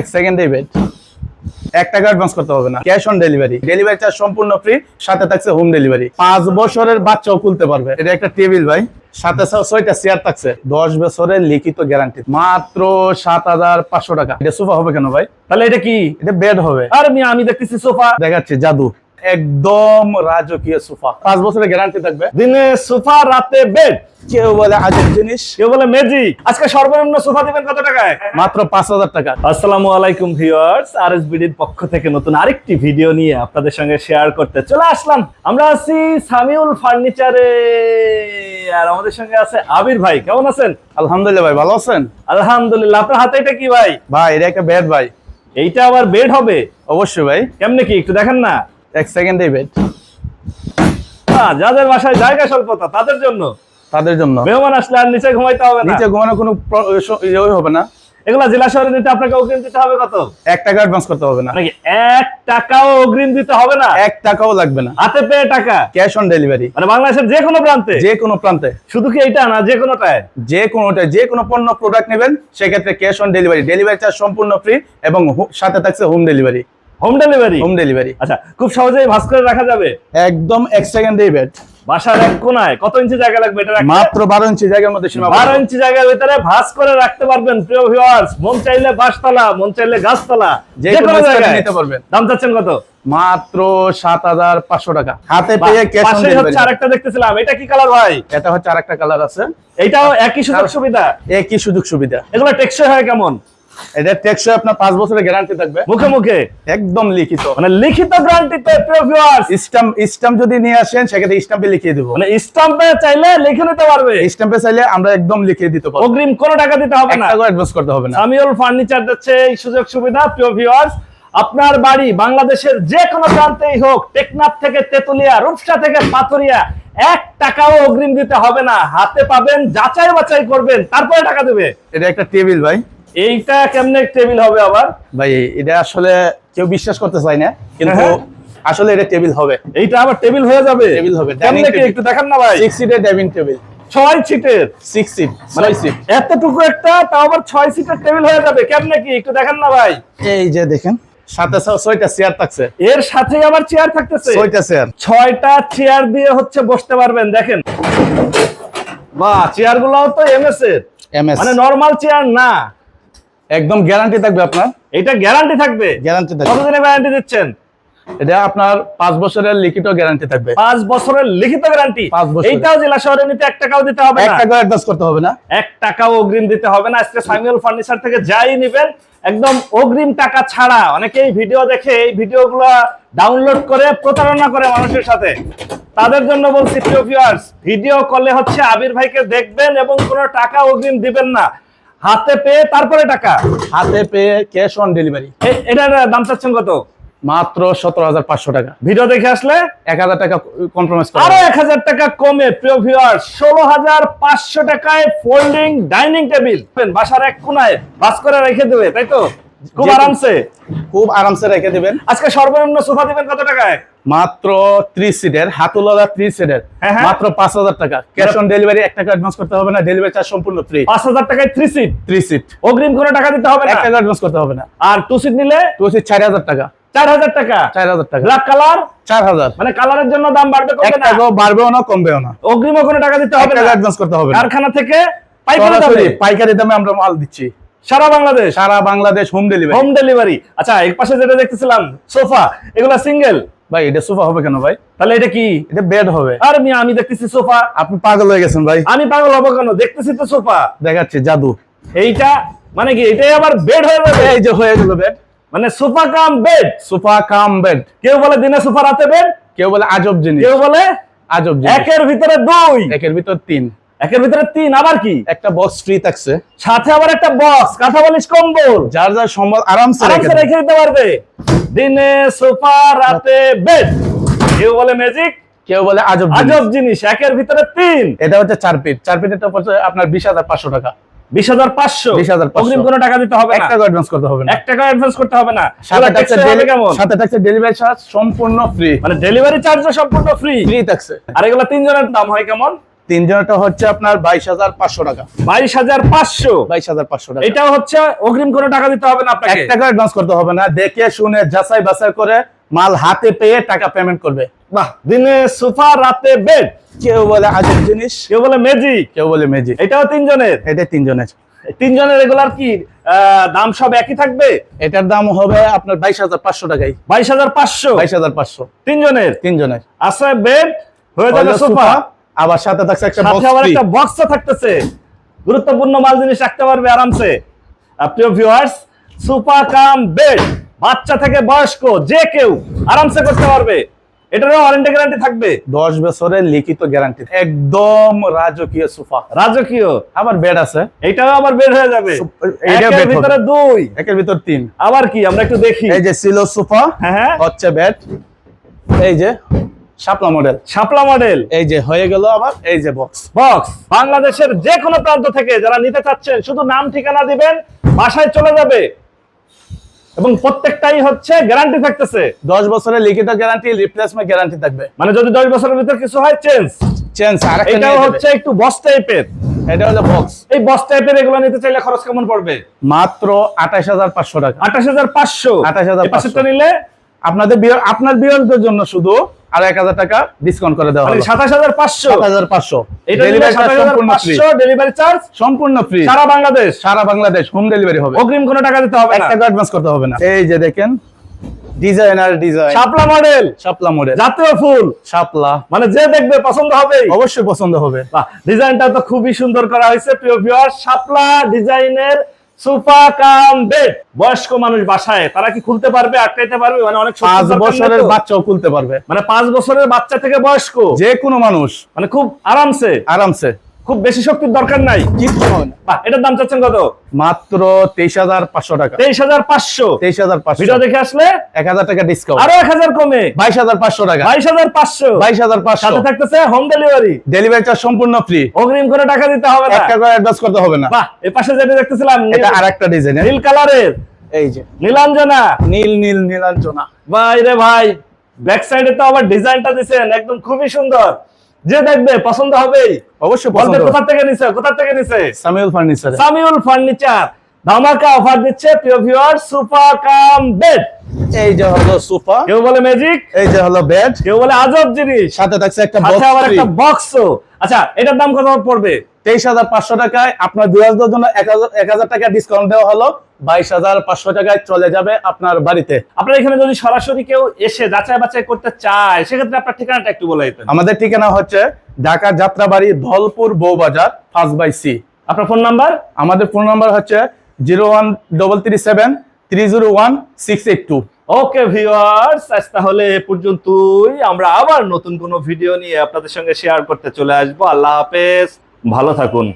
এক এক টাকা অ্যাডভান্স করতে হবে না। Cash on delivery delivery charge সম্পূর্ণ ফ্রি সাথে থাকছে হোম ডেলিভারি পাঁচ বছরের বাচ্চাও খুলতে পারবে। এটা একটা টেবিল ভাই। সাথে ছয়টা চেয়ার থাকছে। দশ বছরের লিখিত গ্যারান্টি মাত্র সাত হাজার পাঁচশো টাকা। এটা সোফা হবে কেন ভাই? তাহলে এটা কি? এটা বেড হবে। আর আমি দেখতেছি সোফা দেখাচ্ছি, জাদু। একদম রাজকীয় সোফা। পাঁচ বছরের গ্যারান্টি থাকবে। দিনে সোফা রাতে বেড কেউ বলে আজব জিনিস। কেউ বলে ম্যাজিক আজকে সর্বনিম্ন সোফা দিবেন কত টাকায়? মাত্র পাঁচ হাজার টাকা। আসসালামু আলাইকুম ভিউয়ার্স আরএসবিডির পক্ষ থেকে নতুন আরেকটি ভিডিও নিয়ে আপনাদের সঙ্গে শেয়ার করতে চলে আসলাম। আমরা আছি সামিউল ফার্নিচারে। আর আমাদের সঙ্গে আছে আবির ভাই। কেমন আছেন? আলহামদুলিল্লাহ ভাই ভালো আছেন? আলহামদুলিল্লাহ। আপনার হাতে এটা কি ভাই? ভাই এটা একটা বেড ভাই। এইটা আবার বেড হবে? অবশ্যই ভাই। কেমনে কি? একটু দেখেন না। এক সেকেন্ডে বেড যাদের বাসায় জায়গা স্বল্পতা তাদের জন্য। তাদের জন্য। মেহমান আসলে আর নিচে ঘুমাইতে হবে না। নিচে ঘুমানো কোনো ইয়ে হবে না। এগুলা জেলা শহরে নিতে আপনাকে অগ্রিম দিতে হবে কত? এক টাকা অ্যাডভান্স করতে হবে না। নাকি এক টাকাও অগ্রিম দিতে হবে না। এক টাকাও লাগবে না। হাতে পেয়ে টাকা। Cash on delivery. মানে বাংলাদেশের যে কোনো প্রান্তে। যে কোনো প্রান্তে। শুধু কি এইটা না যে কোনোটায়? যে কোনোটা যে কোনো পণ্য প্রোডাক্ট নেবেন সেক্ষেত্রে cash on delivery. Delivery charge সম্পূর্ণ ফ্রি এবং সাথে থাকছে home delivery home delivery home delivery আচ্ছা খুব সহজেই ভাস করে রাখা যাবে? একদম এক সেকেন্ডে বেড বাসার এক কোনায় কত ইঞ্চি জায়গা লাগবে এটা? মাত্র বারো ইঞ্চি জায়গার মধ্যে সীমা বারো ইঞ্চি জায়গার ভিতরে ভাস করে রাখতে পারবেন প্রিয় ভিউয়ার্স মন চাইলে বাসতলা মন চাইলে গাছতলা যে কোনো জায়গায়। নিতে পারবেন। দাম চাচ্ছেন কত? মাত্র সাত হাজার পাঁচশো টাকা। হাতে পেয়ে ক্যাশ অন পাশে হচ্ছে আরেকটা দেখতেছিলাম। এটা কি কালার ভাই? এটা হচ্ছে আরেকটা কালার আছে। এটাও একই সুযোগ সুবিধা। একই সুযোগ সুবিধা। এগুলো টেকসই হয় কেমন? এটা টেকসই আপনার পাঁচ বছরের গ্যারান্টি থাকবে। মুখে মুখে? একদম লিখিত। মানে লিখিত গ্যারান্টিতে প্রিয় ভিউয়ার্স স্টাম্প স্টাম্প যদি নিয়ে আসেন সেক্ষেত্রে স্টাম্পে লিখিয়ে দেবো। মানে স্টাম্পে চাইলে লিখে নিতে পারবে। স্টাম্পে চাইলে আমরা একদম লিখিয়ে দিতে পারব। অগ্রিম কোনো টাকা দিতে হবে না। টাকা অ্যাডভান্স করতে হবে না। সামিউল ফার্নিচার দিচ্ছে এই সুযোগ সুবিধা প্রিয় ভিউয়ার্স আপনার বাড়ি বাংলাদেশের যে কোনো প্রান্তেই হোক টেকনাফ থেকে তেতুলিয়া রূপসা থেকে পাথরিয়া এক টাকাও অগ্রিম দিতে হবে না। হাতে পাবেন যাচাই বাছাই করবেন তারপরে টাকা দেবে। এটা একটা টেবিল ভাই। এইটা কেমনে টেবিল হবে আবার? ভাই এটা আসলে কেউ বিশ্বাস করতে চায় না কিন্তু হ্যাঁ। আসলে এটা টেবিল হবে। এইটা আবার টেবিল হয়ে যাবে? টেবিল হবে, কেমনে কি একটু দেখান না ভাই? সিক্স সিটের ডাইনিং টেবিল ছয় সিটের সিক্স সিট মানে সিট এতটুকু একটা তাও আবার ছয় সিটের টেবিল হয়ে যাবে। কেমনে কি? একটু দেখান না ভাই। এই যে দেখেন সাথে ছয়টা চেয়ার থাকছে। এর সাথেই আবার চেয়ার থাকতেছে? ছয়টা চেয়ার ছয়টা চেয়ার দিয়ে হচ্ছে বসতে পারবেন দেখেন। বাহ চেয়ার গুলাও তো এমএস এর। মানে নরমাল চেয়ার না। একদম গ্যারান্টি থাকবে আপনার। এটা গ্যারান্টি থাকবে? গ্যারান্টি থাকবে। কতদিনের গ্যারান্টি দিচ্ছেন? এটা আপনার পাঁচ বছরের লিখিত গ্যারান্টি থাকবে। পাঁচ বছরের লিখিত গ্যারান্টি পাঁচ। এইটাও জেলা শহরে নিতে এক টাকাও দিতে হবে এক না টাকা অ্যাডভান্স করতে হবে না। এক টাকাও অগ্রিম দিতে হবে না। আজকে সামিউল ফার্নিচার থেকে যাই নিবেন একদম অগ্রিম টাকা ছাড়া। অনেকেই ভিডিও দেখে এই ভিডিওগুলো ডাউনলোড করে প্রতারণা করে মানুষের সাথে। তাদের জন্য বলছি প্রিয় ভিউয়ার্স ভিডিও কলে হচ্ছে আবির ভাইকে দেখবেন এবং কোনো টাকা অগ্রিম দিবেন না। হাতে পেয়ে তারপরে টাকা? হাতে পেয়ে ক্যাশ অন ডেলিভারি এটার দাম চাচ্ছেন কত? মাত্র সতেরো হাজার পাঁচশো টাকা। ভিডিও দেখে আসলে? এক হাজার টাকা কম্প্রোমাইজ আরও এক হাজার টাকা কমে প্রিয় ভিওয়ার ষোলো হাজার পাঁচশো টাকায় ফোল্ডিং ডাইনিং টেবিল বাসার এক কোনায় বাস করে রেখে দেবে তাই তো? খুব আরামসে। খুব আরামসে রেখে দিবেন। আজকে সর্বনিম্ন সোফা দিবেন কত টাকায়? মাত্র ত্রিশ সিটের হাতুলাদা ত্রিশ সিটের। মাত্র পাঁচ হাজার টাকা। ক্যাশ অন ডেলিভারি এক টাকা অ্যাডভান্স করতে হবে না ডেলিভারি চার্জ সম্পূর্ণ ফ্রি পাঁচ হাজার টাকায় থ্রি সিট ত্রিশ সিট অগ্রিম কোনো টাকা দিতে হবে না? টাকা অ্যাডভান্স করতে হবে না। আর টু সিট নিলে? টু সিট চার হাজার টাকা। চার হাজার টাকা। চার হাজার টাকা। ব্ল্যাক কালার চার হাজার। মানে কালারের জন্য দাম বাড়বে কমবে না? টাকাও বাড়বেও না কমবেও না। অগ্রিম কোনো টাকা দিতে হবে টাকা না অ্যাডভান্স করতে হবে না। কারখানা থেকে পাইকারি দামে? পাইকারি দামে আমরা মাল দিচ্ছি। সারা বাংলাদেশ? সারা Bangladesh home delivery home delivery আচ্ছা এক পাশে যেটা দেখতেছিলাম সোফা এগুলা সিঙ্গেল ভাই এটা সোফা হবে কেন ভাই? তাহলে এটা কি? এটা বেড হবে। আর মিয়া আমি দেখতেছি সোফা। আপনি পাগল হয়ে গেছেন ভাই। আমি পাগল হব কেন? দেখতেছি তো সোফা। দেখাচ্ছি জাদু। এইটা মানে কি এটাই আবার বেড হয়ে যাবে? এই যে হয়ে গেল বেড মানে sofa cum bed sofa cum bed কেউ বলে দিনে সোফা রাতে বেড কেউ বলে আজব জিনিস। কেউ বলে আজব জিনিস। একের ভিতরে দুই। একের ভিতর তিন। একের ভিতরে তিন আবার কি? একটা বক্স ফ্রি থাকছে। সাথে আবার একটা বক্স কাঁথা বালিশ কম্বল। যার যার সম্বল আরামসে আরামসে রেখে দিতে পারবে। দিনে সোফা রাতে বেড কেউ বলে ম্যাজিক কেউ বলে আজব জিনিস। আজব জিনিস একের ভিতরে তিন। এটা হচ্ছে চার পিট চার পিটের হচ্ছে আপনার বিশ হাজার পাঁচশো টাকা। বিশ হাজার পাঁচশো? 20,500 অগ্রিম কোনো টাকা দিতে হবে এক টাকা অ্যাডভান্স করতে হবে না। এক টাকা অ্যাডভান্স করতে হবে না। সাথে থাকছে ডেলিভারি চার্জ সম্পূর্ণ ফ্রি মানে ডেলিভারি চার্জও সম্পূর্ণ ফ্রি ফ্রি থাকছে। আর এগুলা তিনজনের দাম হয় কেমন? তিনজনটা হচ্ছে আপনার বাইশ হাজার পাঁচশো টাকা। বাইশ হাজার পাঁচশো? বাইশ হাজার পাঁচশো টাকা। এটাও হচ্ছে অগ্রিম কোনো টাকা দিতে হবে না এক টাকা অ্যাডভান্স করতে হবে না দেখে শুনে যাচাই বাছাই করে মাল হাতে পেয়ে টাকা পেমেন্ট করবে। বাহ দিনে সোফা রাতে বেড কেউ বলে আজব জিনিস। কেউ বলে ম্যাজিক কেউ বলে মেজি এটাও তিনজনের? এটা তিনজনের। তিনজনের রেগুলার কি আহ, দাম সব একই থাকবে? এটার দাম হবে আপনার বাইশ হাজার পাঁচশো টাকাই। বাইশ হাজার পাঁচশো? বাইশ হাজার পাঁচশো। তিনজনের? তিনজনের। আছে বেড হয়ে যাবে সোফা, আবার সাথে থাকছে একটা box আবার একটা বক্সও থাকতেছে। গুরুত্বপূর্ণ মাল জিনিস রাখতে পারবে আরামসে। প্রিয় ভিউয়ার্স সোফা কাম বেড বাচ্চা থেকে বয়স্ক যে কেউ আরামসে করতে পারবে। এটারও ওয়ারেন্টি গ্যারান্টি থাকবে। দশ বছরের লিখিত গ্যারান্টি একদম রাজকীয় সোফা রাজকীয়। আবার বেড আছে। এটাও আবার বেড হয়ে যাবে। একের বেড ভিতরে দুই। একের ভিতর তিন। আবার কি? আমরা একটু দেখি। এই যে ছিল সোফা হ্যাঁ হ্যাঁ। হচ্ছে বেড এই যে শাপলা মডেল শাপলা মডেল এই যে হয়ে গেল আবার এই যে বক্স বক্স বাংলাদেশের যে কোনো প্রান্ত থেকে যারা নিতে চাচ্ছেন শুধু নাম ঠিকানা দিবেন বাসায় চলে যাবে। এবং প্রত্যেকটাই হচ্ছে গ্যারান্টি থাকতেছে। দশ বছরের লিখিত গ্যারান্টি রিপ্লেসমেন্ট গ্যারান্টি থাকবে। মানে যদি দশ বছরের ভিতর কিছু হয় চেঞ্জ চেঞ্জ আর এটাও হচ্ছে একটু বস টাইপের এটা হলো বক্স এই বস টাইপের এগুলো নিতে চাইলে খরচ কেমন পড়বে? মাত্র আঠাশ হাজার পাঁচশো টাকা। আঠাশ হাজার পাঁচশো। 28,500 পাঁচশো। নিলে আপনাদের বিয়ার আপনার বিয়ারদের জন্য শুধু আর এক হাজার টাকা ডিসকাউন্ট করে দেওয়া মানে সাতাশ হাজার পাঁচশো। হাজার পাঁচশো। এটা নিলে সাতাশ হাজার সম্পূর্ণ ফ্রি পাঁচশো ডেলিভারি চার্জ সম্পূর্ণ ফ্রি সারা বাংলাদেশ। সারা বাংলাদেশ হোম ডেলিভারি হবে। অগ্রিম কোনো টাকা দিতে হবে টাকা অ্যাডভান্স করতে হবে না। এই যে দেখেন designer design Shapla model Shapla model জাতীয় ফুল। শাপলা। মানে যে দেখবে পছন্দ হবে অবশ্যই পছন্দ হবে। ডিজাইনটা তো খুবই সুন্দর করা হয়েছে প্রিয় ভিউয়ার শাপলা ডিজাইনের সোফা কাম বেড। বয়স্ক মানুষ বাসায় তারা কি খুলতে পারবে আটকাইতে পারবে? মানে অনেক শক্তির পাঁচ বছরের বাচ্চাও খুলতে পারবে। মানে পাঁচ বছরের বাচ্চা থেকে বয়স্ক। যে কোনো মানুষ। মানে খুব আরামসে। আরামসে। খুব বেশি শক্তির দরকার নাই। এটার দাম চাচ্ছেন কত? মাত্র তেইশ হাজার পাঁচশো টাকা। তেইশ হাজার পাঁচশো। তেইশ হাজার পাঁচশো। ভিডিও দেখে আসলে? এক হাজার টাকা ডিসকাউন্ট আরও এক হাজার কমে। বাইশ হাজার পাঁচশো টাকা। বাইশ হাজার পাঁচশো। বাইশ হাজার পাঁচশো। সাথে থাকতেছে হোম ডেলিভারি ডেলিভারি চার্জ সম্পূর্ণ ফ্রি অগ্রিম করে টাকা দিতে হবে না। টাকা অ্যাডভান্স করতে হবে না। বাহ এ পাশে যেটা দেখতেছিলাম এটা আর একটা ডিজাইন নীল কালারের। এই যে। নীলাঞ্জনা। নীল নীল নীলাঞ্জনা। ভাই রে ভাই ব্যাক সাইডে তো আবার ডিজাইনটা দিছেন একদম খুবই সুন্দর। যে দেখবে পছন্দ হবেই। অবশ্যই কোথা থেকে নিছে? কোথা থেকে নিছে? সামিউল ফার্নিচার। সামিউল ফার্নিচার। ধামাকা অফার দিচ্ছে প্রিয় ভিউয়ার সুপার কাম বেড এই যে হলো সোফা। কেউ বলে ম্যাজিক এই যে হলো বেড কেউ বলে আজব জিনিস? সাথে থাকছে একটা সাথে আবার একটা বক্সও আচ্ছা এটার দাম কত পড়বে? তেইশ হাজার পাঁচশো টাকায় আপনার দুই হাজার জন্য এক হাজার এক হাজার টাকা ডিসকাউন্ট দেওয়া হলো। বাইশ হাজার পাঁচশো টাকায় চলে যাবে আপনার বাড়িতে। আপনার এখানে যদি সরাসরি কেউ এসে যাচাই বাছাই করতে চায় সেক্ষেত্রে আপনার ঠিকানাটা একটু বলে দিতেন। আমাদের ঠিকানা হচ্ছে Dhaka Jatrabari Dhalpur Boubazar first by C. আপনার ফোন নাম্বার আমাদের ফোন নাম্বার হচ্ছে zero one double three seven three zero one six eight two. Okay viewers, আজ তাহলে এ পর্যন্তই। আমরা আবার নতুন কোনো ভিডিও নিয়ে আপনাদের সঙ্গে শেয়ার করতে চলে আসব। আল্লাহ হাফেজ, ভালো থাকুন।